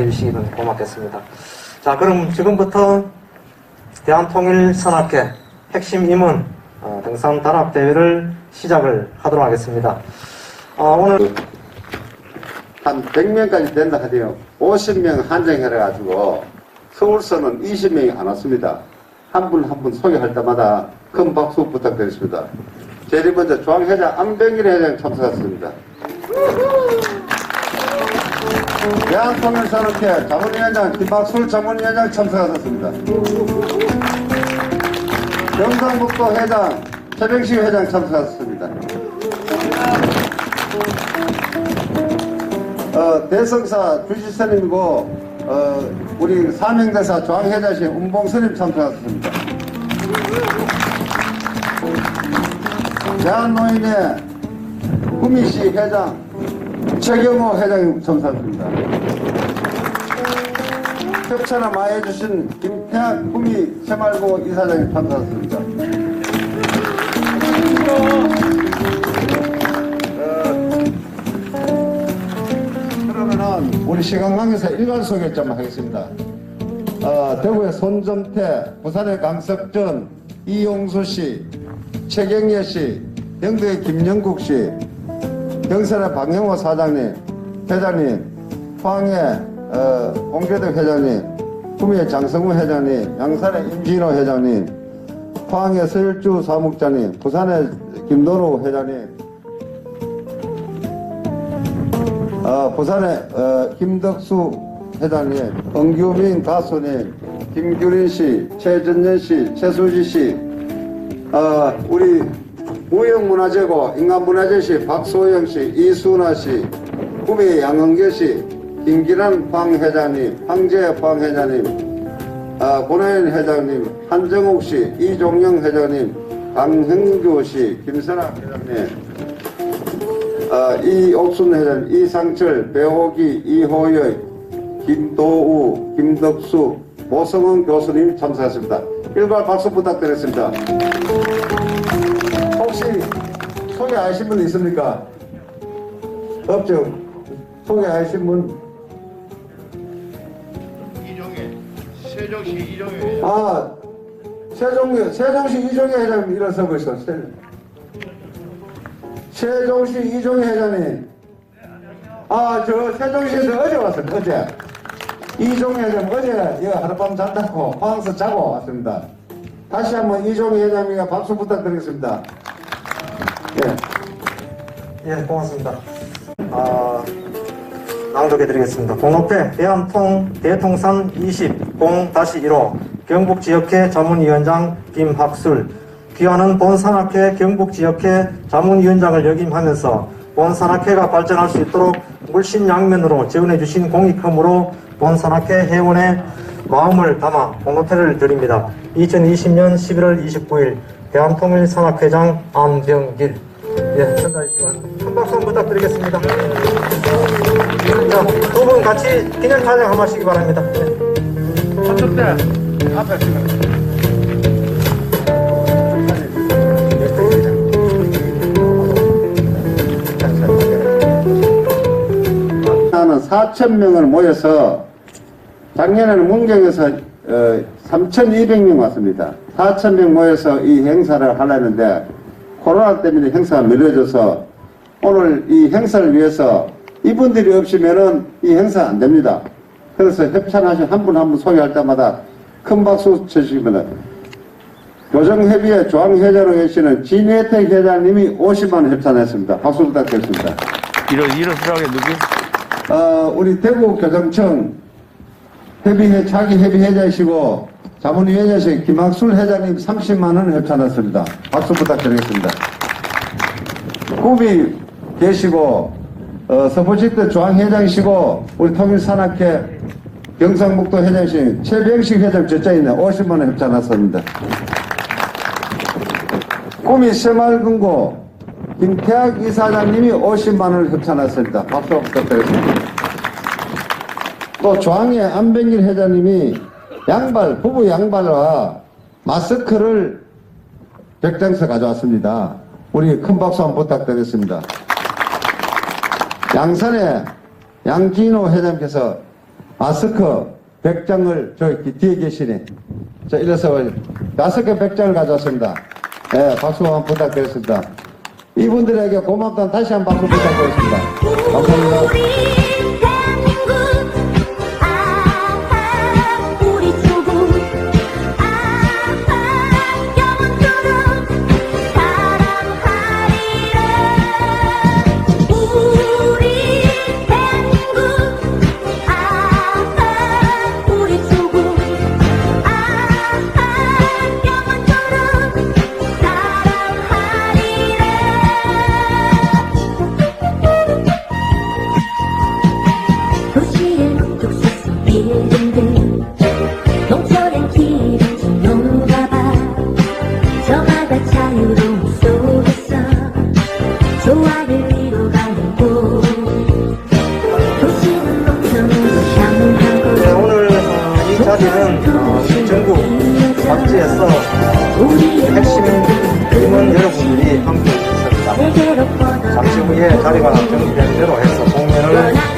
해주시면 고맙겠습니다. 자, 그럼 지금부터 대한통일선학회 핵심 임원 어, 등산 단합 대회를 시작을 하도록 하겠습니다. 어, 오늘 한 100명까지 된다 하더니 50명 한정해가지고 서울서는 20명이 안 왔습니다. 한 분 한 분 소개할 때마다 큰 박수 부탁드리겠습니다. 제일 먼저 중앙회장 안병길 회장 참석했습니다. 대한통일산업회 자문위원장 김박술 자문위원장 참석하셨습니다. 경상북도 회장 최병식 회장 참석하셨습니다. 어, 대성사 주지스님이고 어, 우리 사명대사 조항회장실 운봉스님 참석하셨습니다. 대한노인의 구미시 회장 최경호 회장님 참석하셨습니다. 협찬을 많이 해주신 김태학 구미 새말고 이사장님 참석하셨습니다. 그러면은 우리 시간강에서 일괄 소개 좀 하겠습니다. 어, 대구의 손정태, 부산의 강석전, 이용수 씨, 최경예 씨, 영도의 김영국 씨, 경선의 박영호 사장님, 회장님, 포항의 어, 홍계대 회장님, 구미의 장성우 회장님, 양산의 임진호 회장님, 포항의 서일주 사무장님, 부산의 김도로 회장님, 어, 부산의 어, 김덕수 회장님, 엄규민 가수님, 김규린 씨, 최전년 씨, 최수지 씨, 어, 우리 무형문화재고 인간문화재시 박소영 씨, 이순아 씨, 구미 양흥계 씨, 김기란 방 회장님, 황재 방 회장님, 어, 권혜인 회장님, 한정욱 씨, 이종영 회장님, 강형규 씨, 김선아 회장님, 어, 이옥순 회장, 이상철, 배호기, 이호열, 김도우, 김덕수, 모성은 교수님 참석하셨습니다. 일괄 박수 부탁드리겠습니다. 혹시 소개하신 분 있습니까? 없죠? 소개하신 분? 이종혜, 세종시 이종혜 아, 세종, 세종시 이종희 회장님 일어서고 있어. 세, 세종시 이종희 회장님. 아, 저 세종시에서 어제 왔습니다. 어제. 이종희 회장 어제 이거 하룻밤 잔다고 방에서 자고 왔습니다. 다시 한번 이종희 회장님과 박수 부탁드리겠습니다. 예. 예, 고맙습니다. 아, 낭독해드리겠습니다. 공업회 대한통 대통산 20 0-15 경북지역회 자문위원장 김학술 귀하는 본산학회 경북지역회 자문위원장을 역임하면서 본산학회가 발전할 수 있도록 물심양면으로 지원해주신 공익금으로 본산학회 회원의 마음을 담아 공업회를 드립니다. 2020년 11월 29일 대한통일산학회장 안병길 예, 전달 시간 큰 박수 한번 부탁드리겠습니다. 자, 두 분 같이 기념 촬영 한번 하시기 바랍니다. 예. 저쪽 앞에 지금 나는 4천 명을 모여서 작년에는 문경에서 어, 3,200명 왔습니다. 4천 명 모여서 이 행사를 하려는데 코로나 때문에 행사가 미뤄져서 오늘 이 행사를 위해서 이분들이 없으면은 이 행사 안 됩니다. 그래서 협찬하신 한분 한분 소개할 때마다 큰 박수 쳐주시면 교정협의회 조항회장으로 계시는 진혜택 회장님이 50만 원 협찬했습니다. 박수 부탁드리겠습니다. 이런 이런 수락에 누구? 어, 우리 대구 교정청 협의회 차기 협의 회장이시고 자문위원장이신 김학술 회장님 30만 원 협찬했습니다. 박수 부탁드리겠습니다. 꿈이 계시고 어, 서포지트 조항회장이시고 우리 통일산학회 경상북도 회장이신 최병식 회장 저자 있네 50만 원 협찬했습니다. 꿈이 새마을금고 김태학 이사장님이 50만 원을 협찬했습니다. 박수 부탁드리겠습니다. 또 조항의 안병일 회장님이 양발, 부부 양발과 마스크를 백장서 가져왔습니다. 우리 큰 박수 한번 부탁드리겠습니다. 양산의 양진호 회장께서 마스크 100장을 저기 뒤에 계시네. 저 이래서 다섯 개 백장을 가져왔습니다. 네, 박수 한번 부탁드리겠습니다. 이분들에게 고맙다는 다시 한번 박수 부탁드리겠습니다. 감사합니다. 잠시 후에 자리가 정리된 대로 해서 공연을